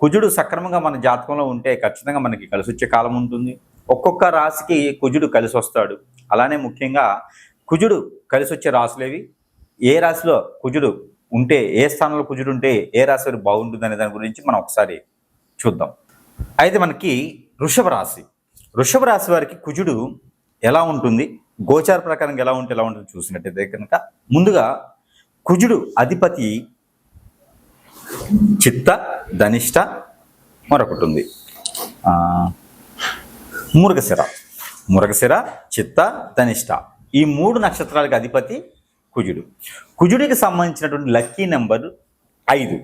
కుజుడు సక్రమంగా మన జాతకంలో ఉంటే ఖచ్చితంగా మనకి కలిసి వచ్చే కాలం ఉంటుంది. ఒక్కొక్క రాశికి కుజుడు కలిసి వస్తాడు అలానే ముఖ్యంగా కుజుడు కలిసి వచ్చే రాశులేవి? ఏ రాశిలో కుజుడు ఉంటే ఏ స్థానంలో కుజుడు ఉంటే ఏ రాశి వారికి బాగుంటుంది అనే దాని గురించి మనం ఒకసారి చూద్దాం. అయితే మనకి వృషభ రాశి. వృషభ రాశి వారికి కుజుడు ఎలా ఉంటుంది? గోచార ప్రకారం ఎలా ఉంటే ఎలా ఉంటుంది చూసినట్టయితే కనుక ముందుగా కుజుడు అధిపతి చిత్త ధనిష్ట మరొకటి ఉంది ఆ, మురుగశిర. మురగశిర చిత్త ధనిష్ట. ఈ మూడు నక్షత్రాలకు అధిపతి కుజుడు. కుజుడికి సంబంధించినటువంటి లక్కీ నెంబర్ ఐదు.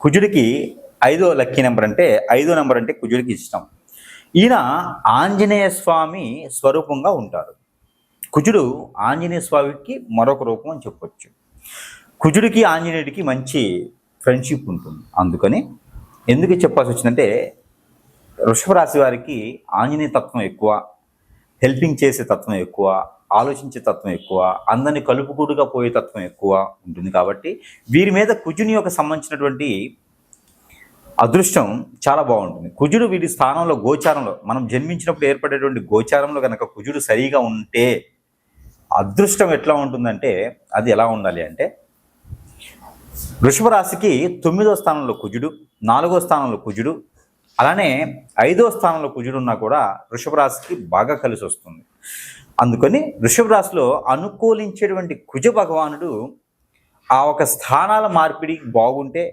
కుజుడికి ఐదో లక్కీ నెంబర్ అంటే ఐదో నెంబర్ అంటే కుజుడికి ఇష్టం. ఈయన ఆంజనేయ స్వామి స్వరూపంగా ఉంటారు. కుజుడు ఆంజనేయ స్వామికి మరొక రూపం అని చెప్పొచ్చు. కుజుడికి ఆంజనేయుడికి మంచి ఫ్రెండ్షిప్ ఉంటుంది. అందుకని ఎందుకు చెప్పాల్సి వచ్చిందంటే వృషభ రాశి వారికి ఆంజనేయ తత్వం ఎక్కువ హెల్పింగ్ చేసే తత్వం ఎక్కువ ఆలోచించే తత్వం ఎక్కువ అందరిని కలుపుకూడుగా పోయే తత్వం ఎక్కువ ఉంటుంది కాబట్టి వీరి మీద కుజుని యొక్క సంబంధించినటువంటి అదృష్టం చాలా బాగుంటుంది. కుజుడు వీరి స్థానంలో గోచారంలో మనం జన్మించినప్పుడు ఏర్పడేటువంటి గోచారంలో కనుక కుజుడు సరిగా ఉంటే అదృష్టం ఎట్లా ఉంటుందంటే అది ఎలా ఉండాలి అంటే వృషభ రాశికి తొమ్మిదో స్థానంలో కుజుడు నాలుగో స్థానంలో కుజుడు అలానే ఐదో స్థానంలో కుజుడు ఉన్నా కూడా వృషభ రాశికి బాగా కలిసి వస్తుంది. అందుకని వృషభ రాశిలో అనుకూలించేటువంటి కుజ భగవానుడు ఆ ఒక స్థానాల మార్పిడి బాగుంటే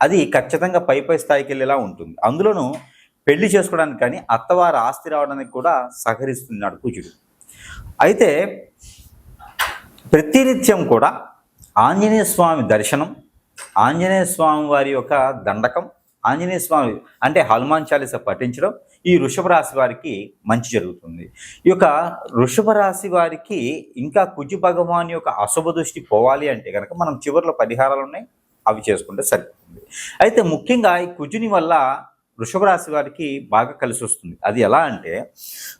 అది ఖచ్చితంగా పై పై స్థాయికి వెళ్ళేలా ఉంటుంది. అందులోనూ పెళ్ళి చేసుకోవడానికి కానీ అత్తవారి ఆస్తి రావడానికి కూడా సహకరిస్తున్నాడు కుజుడు. అయితే ప్రతినిత్యం కూడా ఆంజనేయ స్వామి దర్శనం ఆంజనేయ స్వామి వారి యొక్క దండకం ఆంజనేయ స్వామి అంటే హనుమాన్ చాలీస పఠించడం ఈ వృషభ రాశి వారికి మంచి జరుగుతుంది. ఈ యొక్క వృషభ రాశి వారికి ఇంకా కుజు భగవాన్ యొక్క అశుభ దృష్టి పోవాలి అంటే కనుక మనం చివరిలో పరిహారాలు ఉన్నాయి అవి చేసుకుంటే సరిపోతుంది. అయితే ముఖ్యంగా ఈ కుజుని వల్ల వృషభ రాశి వారికి బాగా కలిసి వస్తుంది. అది ఎలా అంటే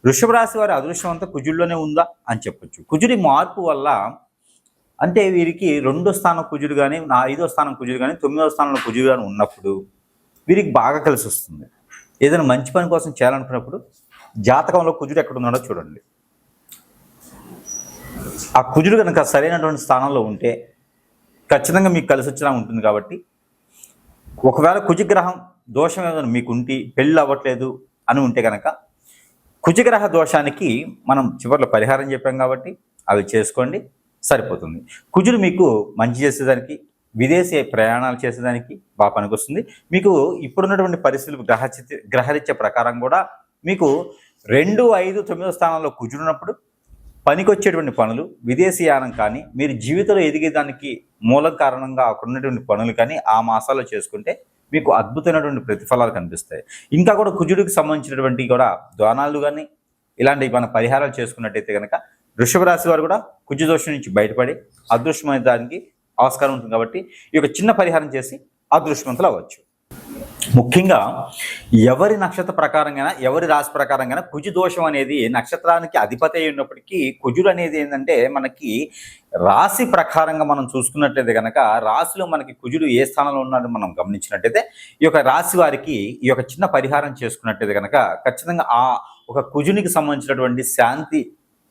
వృషభ రాశి వారి అదృష్టం అంతా కుజుల్లోనే ఉందా అని చెప్పొచ్చు. కుజుడి మార్పు వల్ల అంటే వీరికి రెండో స్థానం కుజుడు కానీ నా ఐదో స్థానం కుజుడు కానీ తొమ్మిదో స్థానంలో కుజుడు కానీ ఉన్నప్పుడు వీరికి బాగా కలిసి వస్తుంది. ఏదైనా మంచి పని కోసం చేయాలనుకున్నప్పుడు జాతకంలో కుజుడు ఎక్కడ ఉన్నాడో చూడండి. ఆ కుజుడు కనుక సరైనటువంటి స్థానంలో ఉంటే ఖచ్చితంగా మీకు కలిసి వచ్చేలా ఉంటుంది కాబట్టి ఒకవేళ కుజగ్రహం దోషం ఏదైనా మీకు ఉంటే పెళ్ళి అవ్వట్లేదు అని ఉంటే కనుక కుజగ్రహ దోషానికి మనం చివరిలో పరిహారం చెప్పాం కాబట్టి అవి చేసుకోండి. సరిపోతుంది. కుజుడు మీకు మంచి చేసేదానికి విదేశీ ప్రయాణాలు చేసేదానికి బాగా పనికొస్తుంది. మీకు ఇప్పుడున్నటువంటి పరిస్థితులు గ్రహచిత గ్రహరీత్య ప్రకారం కూడా మీకు రెండు ఐదు తొమ్మిదో స్థానంలో కుజుడున్నప్పుడు పనికొచ్చేటువంటి పనులు విదేశీయానం కానీ మీరు జీవితంలో ఎదిగేదానికి మూలం కారణంగా అక్కడ ఉన్నటువంటి పనులు కానీ ఆ మాసాల్లో చేసుకుంటే మీకు అద్భుతమైనటువంటి ప్రతిఫలాలు కనిపిస్తాయి. ఇంకా కూడా కుజుడికి సంబంధించినటువంటి కూడా ద్వానాలు కానీ ఇలాంటి మన పరిహారాలు చేసుకున్నట్టయితే కనుక వృషభ రాశి వారు కూడా కుజు దోషం నుంచి బయటపడి అదృష్టమైన దానికి ఆస్కారం ఉంటుంది కాబట్టి ఈ యొక్క చిన్న పరిహారం చేసి అదృష్టవంతులు అవ్వచ్చు. ముఖ్యంగా ఎవరి నక్షత్ర ప్రకారంగా ఎవరి రాశి ప్రకారంగా కుజు దోషం అనేది నక్షత్రానికి అధిపతి అయి ఉన్నప్పటికీ కుజుడు అనేది ఏంటంటే మనకి రాశి ప్రకారంగా మనం చూసుకున్నట్లయితే కనుక రాశిలో మనకి కుజుడు ఏ స్థానంలో ఉన్నాడో మనం గమనించినట్టయితే ఈ యొక్క రాశి వారికి ఈ యొక్క చిన్న పరిహారం చేసుకున్నట్టయితే కనుక ఖచ్చితంగా ఆ ఒక కుజునికి సంబంధించినటువంటి శాంతి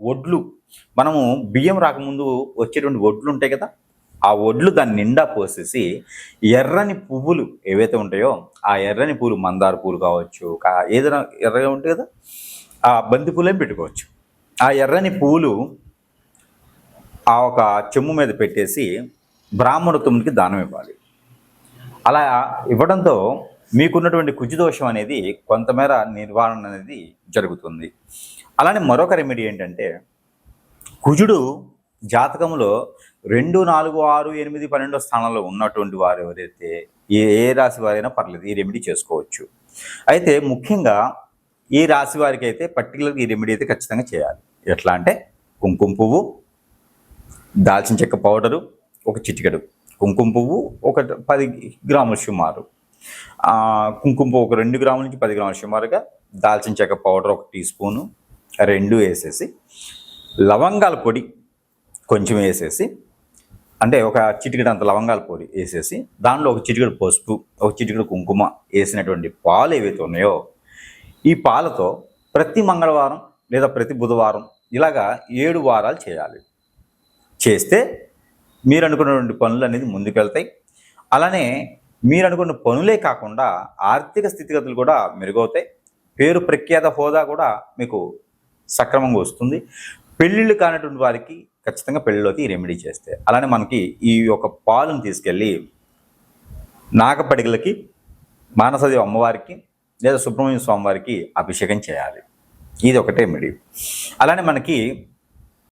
ఒడ్లు. మనము బియ్యం రాకముందు వచ్చేటువంటి ఒడ్లు ఉంటాయి కదా ఆ ఒడ్లు దాని నిండా పోసేసి ఎర్రని పువ్వులు ఏవైతే ఉంటాయో ఆ ఎర్రని పూలు మందార పూలు కావచ్చు ఏదైనా ఎర్రగా ఉంటాయి కదా ఆ బంతి పూలేం పెట్టుకోవచ్చు. ఆ ఎర్రని పూలు ఆ ఒక చెమ్ము మీద పెట్టేసి బ్రాహ్మణత్వంకి దానం ఇవ్వాలి. అలా ఇవ్వడంతో మీకున్నటువంటి కుజుదోషం అనేది కొంతమేర నిర్వహణ అనేది జరుగుతుంది. అలానే మరొక రెమెడీ ఏంటంటే కుజుడు జాతకంలో రెండు నాలుగు ఆరు ఎనిమిది పన్నెండో స్థానంలో ఉన్నటువంటి వారు ఎవరైతే ఏ ఏ రాశి వారైనా పర్లేదు ఈ రెమెడీ చేసుకోవచ్చు. అయితే ముఖ్యంగా ఈ రాశి వారికి అయితే పర్టికులర్గా ఈ రెమెడీ అయితే ఖచ్చితంగా చేయాలి. ఎట్లా అంటే కుంకుమ పువ్వు దాల్చిన చెక్క పౌడరు ఒక చిటికెడు. కుంకుమ పువ్వు ఒక పది గ్రాముల సుమారు. కుంకుమ ఒక రెండు గ్రాముల నుంచి పది గ్రాముల సుమారుగా దాల్చిన చెక్క పౌడర్ ఒక టీ స్పూను రెండు వేసేసి లవంగాల పొడి కొంచెం వేసేసి అంటే ఒక చిటికెడు అంత లవంగాల పొడి వేసేసి దానిలో ఒక చిటికెడు పసుపు ఒక చిటికెడు కుంకుమ వేసినటువంటి పాలు ఏవైతే ఉన్నాయో ఈ పాలతో ప్రతి మంగళవారం లేదా ప్రతి బుధవారం ఇలాగా ఏడు వారాలు చేయాలి. చేస్తే మీరు అనుకున్నటువంటి పనులు అనేది ముందుకెళ్తాయి. అలానే మీరు అనుకున్న పనులే కాకుండా ఆర్థిక స్థితిగతులు కూడా మెరుగవుతాయి. పేరు ప్రఖ్యాత హోదా కూడా మీకు సక్రమంగా వస్తుంది. పెళ్ళిళ్ళు కానటువంటి వారికి ఖచ్చితంగా పెళ్ళిలోకి రెమెడీ చేస్తే. అలానే మనకి ఈ యొక్క పాలను తీసుకెళ్ళి నాగపడిగలకి మానసదేవి అమ్మవారికి లేదా సుబ్రహ్మణ్య స్వామి వారికి అభిషేకం చేయాలి. ఇది ఒకటే రెమెడీ. అలానే మనకి